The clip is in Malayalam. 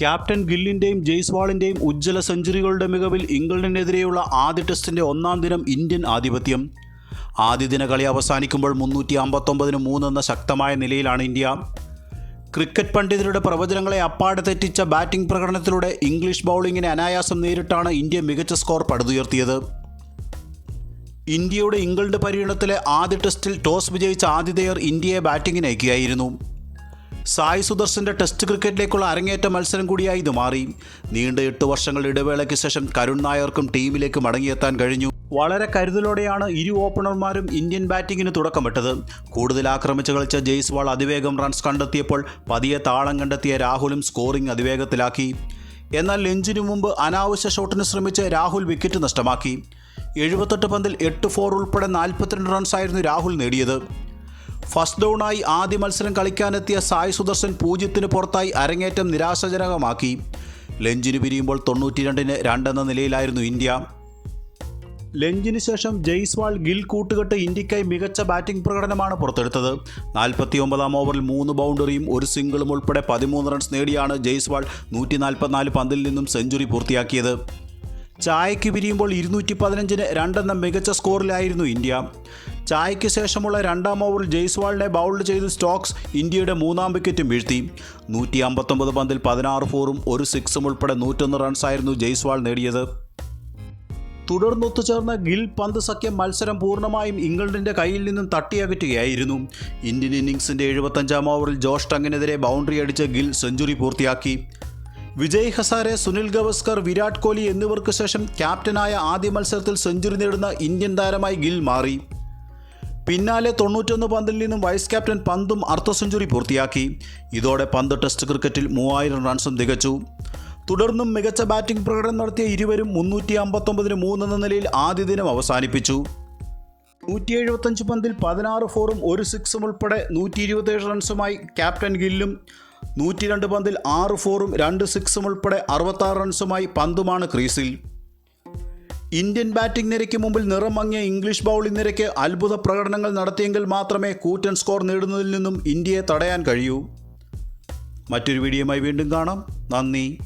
ക്യാപ്റ്റൻ ഗില്ലിന്റെയും ജയ്സ്വാളിന്റെയും ഉജ്ജ്വല സെഞ്ചുറികളുടെ മികവിൽ ഇംഗ്ലണ്ടിനെതിരെയുള്ള ആദ്യ ടെസ്റ്റിന്റെ ഒന്നാം ദിനം ഇന്ത്യൻ ആധിപത്യം. ആദ്യ ദിന കളി അവസാനിക്കുമ്പോൾ മുന്നൂറ്റി അമ്പത്തൊമ്പതിന് മൂന്നെന്ന ശക്തമായ നിലയിലാണ് ഇന്ത്യ. ക്രിക്കറ്റ് പണ്ഡിതരുടെ പ്രവചനങ്ങളെ അപ്പാടെ തെറ്റിച്ച ബാറ്റിംഗ് പ്രകടനത്തിലൂടെ ഇംഗ്ലീഷ് ബൗളിങ്ങിനെ അനായാസം നേരിട്ടാണ് ഇന്ത്യ മികച്ച സ്കോർ പടുതുയർത്തിയത്. ഇന്ത്യയുടെ ഇംഗ്ലണ്ട് പര്യടനത്തിലെ ആദ്യ ടെസ്റ്റിൽ ടോസ് വിജയിച്ച ആതിഥേയർ ഇന്ത്യയെ ബാറ്റിംഗിന് അയക്കുകയായിരുന്നു. സായ് സുദർശന്റെ ടെസ്റ്റ് ക്രിക്കറ്റിലേക്കുള്ള അരങ്ങേറ്റ മത്സരം കൂടിയായി ഇത് മാറി. നീണ്ട എട്ട് വർഷങ്ങളുടെ ഇടവേളയ്ക്ക് ശേഷം കരുൺ നായർക്കും ടീമിലേക്ക് മടങ്ങിയെത്താൻ കഴിഞ്ഞു. വളരെ കരുതലോടെയാണ് ഇരു ഓപ്പണർമാരും ഇന്ത്യൻ ബാറ്റിംഗിന് തുടക്കമിട്ടത്. കൂടുതൽ ആക്രമിച്ച് കളിച്ച ജയ്സ്വാൾ അതിവേഗം റൺസ് കണ്ടെത്തിയപ്പോൾ പതിയെ താളം കണ്ടെത്തിയ രാഹുലും സ്കോറിംഗ് അതിവേഗത്തിലാക്കി. എന്നാൽ ലഞ്ചിനു മുമ്പ് അനാവശ്യ ഷോട്ടിന് ശ്രമിച്ച് രാഹുൽ വിക്കറ്റ് നഷ്ടമാക്കി. എഴുപത്തെട്ട് പന്തിൽ എട്ട് ഫോർ ഉൾപ്പെടെ നാൽപ്പത്തിരണ്ട് റൺസായിരുന്നു രാഹുൽ നേടിയത്. ഫസ്റ്റ് ഡൗണായി ആദ്യ മത്സരം കളിക്കാനെത്തിയ സായ് സുദർശൻ പൂജ്യത്തിന് പുറത്തായി അരങ്ങേറ്റം നിരാശാജനകമാക്കി. ലഞ്ചിന് പിരിയുമ്പോൾ തൊണ്ണൂറ്റിരണ്ടിന് രണ്ടെന്ന നിലയിലായിരുന്നു ഇന്ത്യ. ലഞ്ചിന് ശേഷം ജയ്സ്വാൾ ഗിൽ കൂട്ടുകെട്ട് ഇന്ത്യക്കായി മികച്ച ബാറ്റിംഗ് പ്രകടനമാണ് പുറത്തെടുത്തത്. നാൽപ്പത്തി ഒമ്പതാം ഓവറിൽ മൂന്ന് ബൗണ്ടറിയും ഒരു സിംഗിളും ഉൾപ്പെടെ പതിമൂന്ന് റൺസ് നേടിയാണ് ജയ്സ്വാൾ നൂറ്റി നാൽപ്പത്തിനാല് പന്തിൽ നിന്നും സെഞ്ചുറി പൂർത്തിയാക്കിയത്. ചായയ്ക്ക് പിരിയുമ്പോൾ ഇരുന്നൂറ്റി പതിനഞ്ചിന് രണ്ടെന്ന മികച്ച സ്കോറിലായിരുന്നു ഇന്ത്യ. ചായയ്ക്ക് ശേഷമുള്ള രണ്ടാം ഓവറിൽ ജയ്സ്വാളിനെ ബൗൾഡ് ചെയ്ത് സ്റ്റോക്സ് ഇന്ത്യയുടെ മൂന്നാം വിക്കറ്റും വീഴ്ത്തി. നൂറ്റി അമ്പത്തൊമ്പത് പന്തിൽ പതിനാറ് ഫോറും ഒരു സിക്സും ഉൾപ്പെടെ നൂറ്റൊന്ന് റൺസായിരുന്നു ജയ്സ്വാൾ നേടിയത്. തുടർന്നൊത്തുചേർന്ന ഗിൽ പന്ത് സഖ്യം മത്സരം പൂർണമായും ഇംഗ്ലണ്ടിന്റെ കയ്യിൽ നിന്നും തട്ടിയകറ്റുകയായിരുന്നു. ഇന്ത്യൻ ഇന്നിംഗ്സിന്റെ എഴുപത്തഞ്ചാം ഓവറിൽ ജോഷ് ടങ്ങിനെതിരെ ബൗണ്ടറി അടിച്ച് ഗിൽ സെഞ്ചുറി പൂർത്തിയാക്കി. വിജയ് ഹസാരെ സുനിൽ ഗവസ്കർ വിരാട് കോഹ്ലി എന്നിവർക്ക് ശേഷം ക്യാപ്റ്റനായ ആദ്യ മത്സരത്തിൽ സെഞ്ചുറി നേടുന്ന ഇന്ത്യൻ താരമായി ഗിൽ മാറി. പിന്നാലെ തൊണ്ണൂറ്റൊന്ന് പന്തിൽ നിന്നും വൈസ് ക്യാപ്റ്റൻ പന്തും അർദ്ധ സെഞ്ചുറി പൂർത്തിയാക്കി. ഇതോടെ പന്ത് ടെസ്റ്റ് ക്രിക്കറ്റിൽ മൂവായിരം റൺസും തികച്ചു. തുടർന്നും മികച്ച ബാറ്റിംഗ് പ്രകടനം നടത്തിയ ഇരുവരും മുന്നൂറ്റി അമ്പത്തൊമ്പതിന് മൂന്നെന്ന നിലയിൽ ആദ്യ ദിനം അവസാനിപ്പിച്ചു. നൂറ്റി എഴുപത്തഞ്ച് പന്തിൽ പതിനാറ് ഫോറും ഒരു സിക്സും ഉൾപ്പെടെ നൂറ്റി ഇരുപത്തേഴ് റൺസുമായി ക്യാപ്റ്റൻ ഗില്ലും നൂറ്റി രണ്ട് പന്തിൽ ആറ് ഫോറും രണ്ട് സിക്സും ഉൾപ്പെടെ അറുപത്താറ് റൺസുമായി പന്തുമാണ് ക്രീസിൽ. ഇന്ത്യൻ ബാറ്റിംഗ് നിരയ്ക്ക് മുമ്പിൽ നിറം മങ്ങിയ ഇംഗ്ലീഷ് ബൗളിംഗ് നിരയ്ക്ക് അത്ഭുത പ്രകടനങ്ങൾ നടത്തിയെങ്കിൽ മാത്രമേ കൂറ്റൻ സ്കോർ നേടുന്നതിൽ നിന്നും ഇന്ത്യയെ തടയാൻ കഴിയൂ. മറ്റൊരു വീഡിയോയുമായി വീണ്ടും കാണാം. നന്ദി.